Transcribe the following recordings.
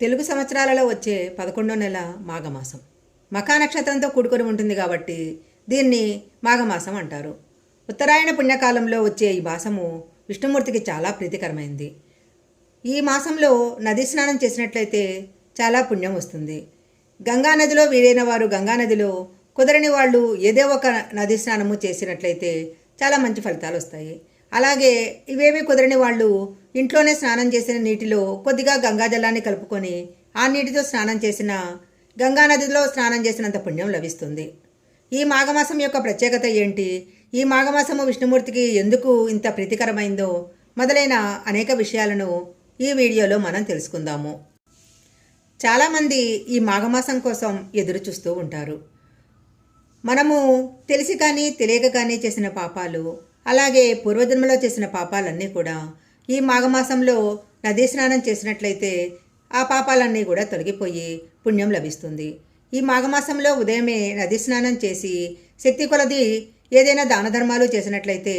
తెలుగు సంవత్సరాలలో వచ్చే పదకొండో నెల మాఘమాసం. మఖా నక్షత్రంతో కూడుకొని ఉంటుంది కాబట్టి దీన్ని మాఘమాసం అంటారు. ఉత్తరాయణ పుణ్యకాలంలో వచ్చే ఈ మాసము విష్ణుమూర్తికి చాలా ప్రీతికరమైంది. ఈ మాసంలో నది స్నానం చేసినట్లయితే చాలా పుణ్యం వస్తుంది. గంగా నదిలో వీలైన వారు గంగా నదిలో కుదరని వాళ్ళు ఏదో ఒక నది స్నానము చేసినట్లయితే చాలా మంచి ఫలితాలు వస్తాయి. అలాగే ఇవేమీ కుదరని వాళ్ళు ఇంట్లోనే స్నానం చేసిన నీటిలో కొద్దిగా గంగాజలాన్ని కలుపుకొని ఆ నీటితో స్నానం చేసిన గంగా నదిలో స్నానం చేసినంత పుణ్యం లభిస్తుంది. ఈ మాఘమాసం యొక్క ప్రత్యేకత ఏంటి? ఈ మాఘమాసము విష్ణుమూర్తికి ఎందుకు ఇంత ప్రీతికరమైందో మొదలైన అనేక విషయాలను ఈ వీడియోలో మనం తెలుసుకుందాము. చాలామంది ఈ మాఘమాసం కోసం ఎదురు చూస్తూ ఉంటారు. మనము తెలిసి కానీ తెలియక కానీ చేసిన పాపాలు అలాగే పూర్వజన్మలో చేసిన పాపాలన్నీ కూడా ఈ మాఘమాసంలో నదీ స్నానం చేసినట్లయితే ఆ పాపాలన్నీ కూడా తొలగిపోయి పుణ్యం లభిస్తుంది. ఈ మాఘమాసంలో ఉదయమే నది స్నానం చేసి శక్తి కొలది ఏదైనా దాన ధర్మాలు చేసినట్లయితే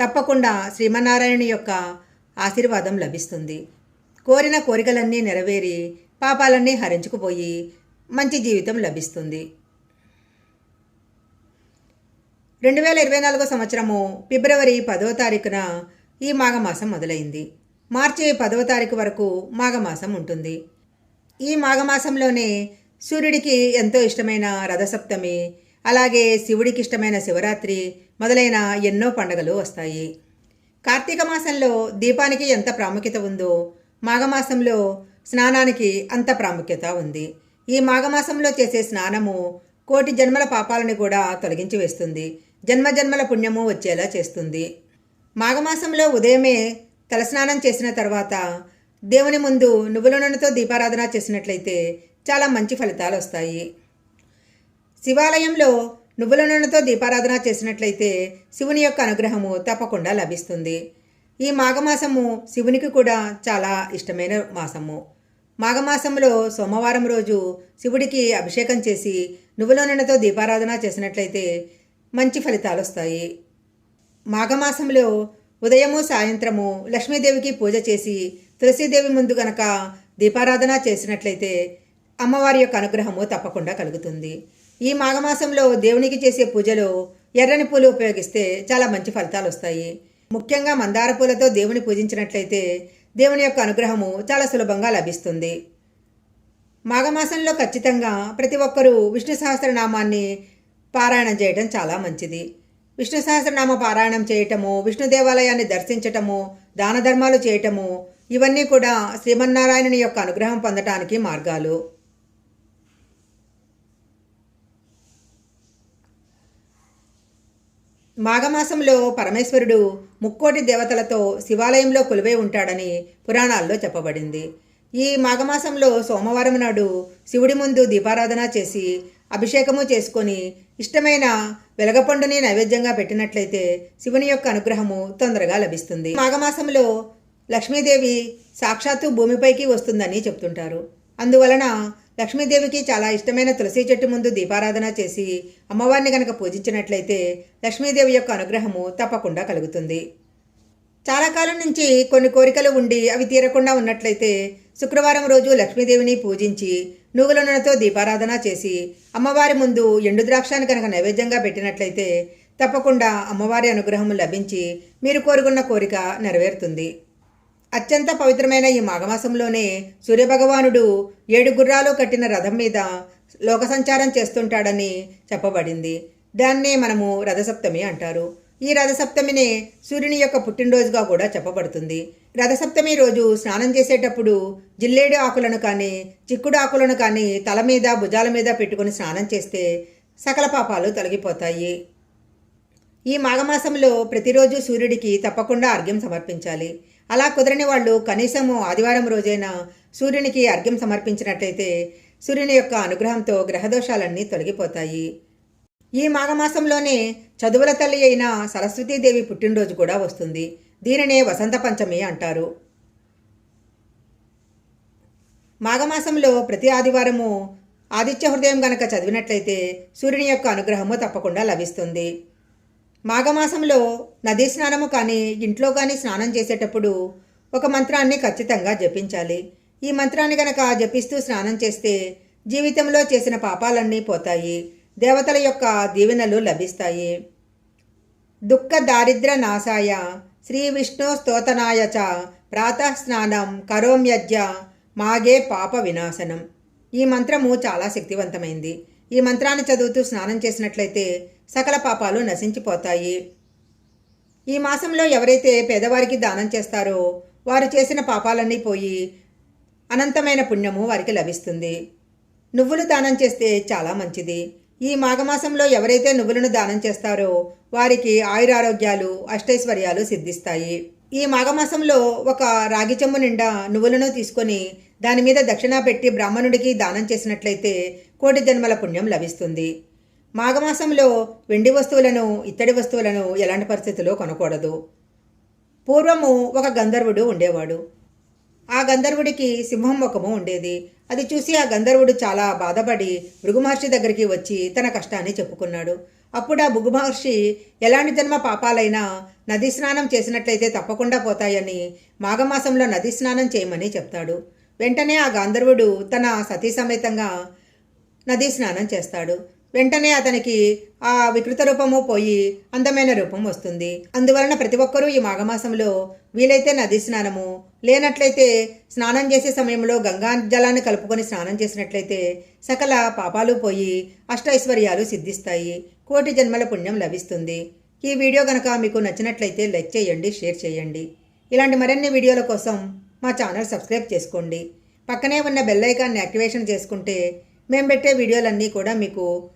తప్పకుండా శ్రీమన్నారాయణ యొక్క ఆశీర్వాదం లభిస్తుంది. కోరిన కోరికలన్నీ నెరవేరి పాపాలన్నీ హరించుకుపోయి మంచి జీవితం లభిస్తుంది. రెండు వేల ఇరవై నాలుగో సంవత్సరము ఫిబ్రవరి పదో తారీఖున ఈ మాఘమాసం మొదలైంది. మార్చి పదవ తారీఖు వరకు మాఘమాసం ఉంటుంది. ఈ మాఘమాసంలోనే సూర్యుడికి ఎంతో ఇష్టమైన రథసప్తమి అలాగే శివుడికి ఇష్టమైన శివరాత్రి మొదలైన ఎన్నో పండుగలు వస్తాయి. కార్తీక మాసంలో దీపానికి ఎంత ప్రాముఖ్యత ఉందో మాఘమాసంలో స్నానానికి అంత ప్రాముఖ్యత ఉంది. ఈ మాఘమాసంలో చేసే స్నానము కోటి జన్మల పాపాలను కూడా తొలగించి వేస్తుంది. జన్మ జన్మల పుణ్యము వచ్చేలా చేస్తుంది. మాఘమాసంలో ఉదయమే తలస్నానం చేసిన తర్వాత దేవుని ముందు నువ్వుల నూనెతో దీపారాధన చేసినట్లయితే చాలా మంచి ఫలితాలు వస్తాయి. శివాలయంలో నువ్వుల నూనెతో దీపారాధన చేసినట్లయితే శివుని యొక్క అనుగ్రహము తప్పకుండా లభిస్తుంది. ఈ మాఘమాసము శివునికి కూడా చాలా ఇష్టమైన మాసము. మాఘమాసంలో సోమవారం రోజు శివుడికి అభిషేకం చేసి నువ్వుల నూనెతో దీపారాధన చేసినట్లయితే మంచి ఫలితాలు వస్తాయి. మాఘమాసంలో ఉదయము సాయంత్రము లక్ష్మీదేవికి పూజ చేసి తులసీదేవి ముందు గనక దీపారాధన చేసినట్లయితే అమ్మవారి యొక్క అనుగ్రహము తప్పకుండా కలుగుతుంది. ఈ మాఘమాసంలో దేవునికి చేసే పూజలో ఎర్రని పూలు ఉపయోగిస్తే చాలా మంచి ఫలితాలు వస్తాయి. ముఖ్యంగా మందార పూలతో దేవుని పూజించినట్లయితే దేవుని యొక్క అనుగ్రహము చాలా సులభంగా లభిస్తుంది. మాఘమాసంలో ఖచ్చితంగా ప్రతి ఒక్కరూ విష్ణు సహస్రనామాన్ని పారాయణం చేయడం చాలా మంచిది. విష్ణు సహస్రనామ పారాయణం చేయటము విష్ణు దేవాలయాన్ని దర్శించటము దాన ధర్మాలు చేయటము ఇవన్నీ కూడా శ్రీమన్నారాయణుని యొక్క అనుగ్రహం పొందటానికి మార్గాలు. మాఘమాసంలో పరమేశ్వరుడు ముక్కోటి దేవతలతో శివాలయంలో కొలువై ఉంటాడని పురాణాల్లో చెప్పబడింది. ఈ మాఘమాసంలో సోమవారం నాడు శివుడి ముందు దీపారాధన చేసి అభిషేకము చేసుకొని ఇష్టమైన వెలగపండుని నైవేద్యంగా పెట్టినట్లయితే శివుని యొక్క అనుగ్రహము తొందరగా లభిస్తుంది. మాఘమాసంలో లక్ష్మీదేవి సాక్షాత్తు భూమిపైకి వస్తుందని చెప్తుంటారు. అందువలన లక్ష్మీదేవికి చాలా ఇష్టమైన తులసి చెట్టు ముందు దీపారాధన చేసి అమ్మవారిని కనుక పూజించినట్లయితే లక్ష్మీదేవి యొక్క అనుగ్రహము తప్పకుండా కలుగుతుంది. చాలా కాలం నుంచి కొన్ని కోరికలు ఉండి అవి తీరకుండా ఉన్నట్లయితే శుక్రవారం రోజు లక్ష్మీదేవిని పూజించి నువ్వుల నూనెతో దీపారాధన చేసి అమ్మవారి ముందు ఎండు ద్రాక్షాన్ని కనుక నైవేద్యంగా పెట్టినట్లయితే తప్పకుండా అమ్మవారి అనుగ్రహం లభించి మీరు కోరుకున్న కోరిక నెరవేరుతుంది. అత్యంత పవిత్రమైన ఈ మాఘమాసంలోనే సూర్యభగవానుడు ఏడు గుర్రాలు కట్టిన రథం మీద లోక సంచారం చేస్తుంటాడని చెప్పబడింది. దాన్నే మనము రథసప్తమి అంటారు. ఈ రథసప్తమినే సూర్యుని యొక్క పుట్టినరోజుగా కూడా చెప్పబడుతుంది. రథసప్తమి రోజు స్నానం చేసేటప్పుడు జిల్లేడు ఆకులను కానీ చిక్కుడు ఆకులను కానీ తల మీద భుజాల మీద పెట్టుకుని స్నానం చేస్తే సకల పాపాలు తొలగిపోతాయి. ఈ మాఘమాసంలో ప్రతిరోజు సూర్యుడికి తప్పకుండా అర్ఘ్యం సమర్పించాలి. అలా కుదరని వాళ్ళు కనీసము ఆదివారం రోజైనా సూర్యునికి అర్ఘ్యం సమర్పించినట్లయితే సూర్యుని యొక్క అనుగ్రహంతో గ్రహదోషాలన్నీ తొలగిపోతాయి. ఈ మాఘమాసంలోనే చదువుల తల్లి అయిన సరస్వతీదేవి పుట్టినరోజు కూడా వస్తుంది. దీనినే వసంత పంచమి అంటారు. మాఘమాసంలో ప్రతి ఆదివారము ఆదిత్య హృదయం గనక చదివినట్లయితే సూర్యుని యొక్క అనుగ్రహము తప్పకుండా లభిస్తుంది. మాఘమాసంలో నదీ స్నానము కానీ ఇంట్లో కానీ స్నానం చేసేటప్పుడు ఒక మంత్రాన్ని ఖచ్చితంగా జపించాలి. ఈ మంత్రాన్ని గనక జపిస్తూ స్నానం చేస్తే జీవితంలో చేసిన పాపాలన్నీ పోతాయి. దేవతల యొక్క దీవెనలు లభిస్తాయి. దుఃఖ దారిద్ర నాశాయ శ్రీ విష్ణు స్తోతనాయ చ. ప్రాతస్నానం కరోమ్యజ్య. మాగే పాప వినాశనం. ఈ మంత్రము చాలా శక్తివంతమైంది. ఈ మంత్రాన్ని చదువుతూ స్నానం చేసినట్లయితే సకల పాపాలు నశించిపోతాయి. ఈ మాసంలో ఎవరైతే పేదవారికి దానం చేస్తారో వారు చేసిన పాపాలన్నీ పోయి అనంతమైన పుణ్యము వారికి లభిస్తుంది. నువ్వులు దానం చేస్తే చాలా మంచిది. ఈ మాఘమాసంలో ఎవరైతే నువ్వులను దానం చేస్తారో వారికి ఆయురారోగ్యాలు అష్టైశ్వర్యాలు సిద్ధిస్తాయి. ఈ మాఘమాసంలో ఒక రాగి చెంబు నిండా నువ్వులను తీసుకొని దాని మీద దక్షిణ పెట్టి బ్రాహ్మణుడికి దానం చేసినట్లయితే కోటి జన్మల పుణ్యం లభిస్తుంది. మాఘమాసంలో వెండి వస్తువులను ఇత్తడి వస్తువులను ఎలాంటి పరిస్థితుల్లో కొనకూడదు. పూర్వము ఒక గంధర్వుడు ఉండేవాడు. ఆ గంధర్వుడికి సింహం ముఖము ఉండేది. అది చూసి ఆ గంధర్వుడు చాలా బాధపడి భృగుమహర్షి దగ్గరికి వచ్చి తన కష్టాన్ని చెప్పుకున్నాడు. అప్పుడు ఆ భృగు మహర్షి ఎలాంటి జన్మ పాపాలైనా నదీ స్నానం చేసినట్లయితే తప్పకుండా పోతాయని మాఘమాసంలో నదీ స్నానం చేయమని చెప్తాడు. వెంటనే ఆ గాంధర్వుడు తన సతీ సమేతంగా నదీ స్నానం చేస్తాడు. వెంటనే అతనికి ఆ వికృత రూపము పోయి అందమైన రూపం వస్తుంది. అందువలన ప్రతి ఒక్కరూ ఈ మాఘమాసంలో వీలైతే నదీ స్నానము లేనట్లయితే స్నానం చేసే సమయంలో గంగా జలాన్ని కలుపుకొని స్నానం చేసినట్లయితే సకల పాపాలు పోయి అష్టైశ్వర్యాలు సిద్ధిస్తాయి. కోటి జన్మల పుణ్యం లభిస్తుంది. ఈ వీడియో కనుక మీకు నచ్చినట్లయితే లైక్ చేయండి షేర్ చేయండి. ఇలాంటి మరిన్ని వీడియోల కోసం మా ఛానల్ సబ్స్క్రైబ్ చేసుకోండి. పక్కనే ఉన్న బెల్ ఐకాన్ని యాక్టివేషన్ చేసుకుంటే మేము పెట్టే వీడియోలన్నీ కూడా మీకు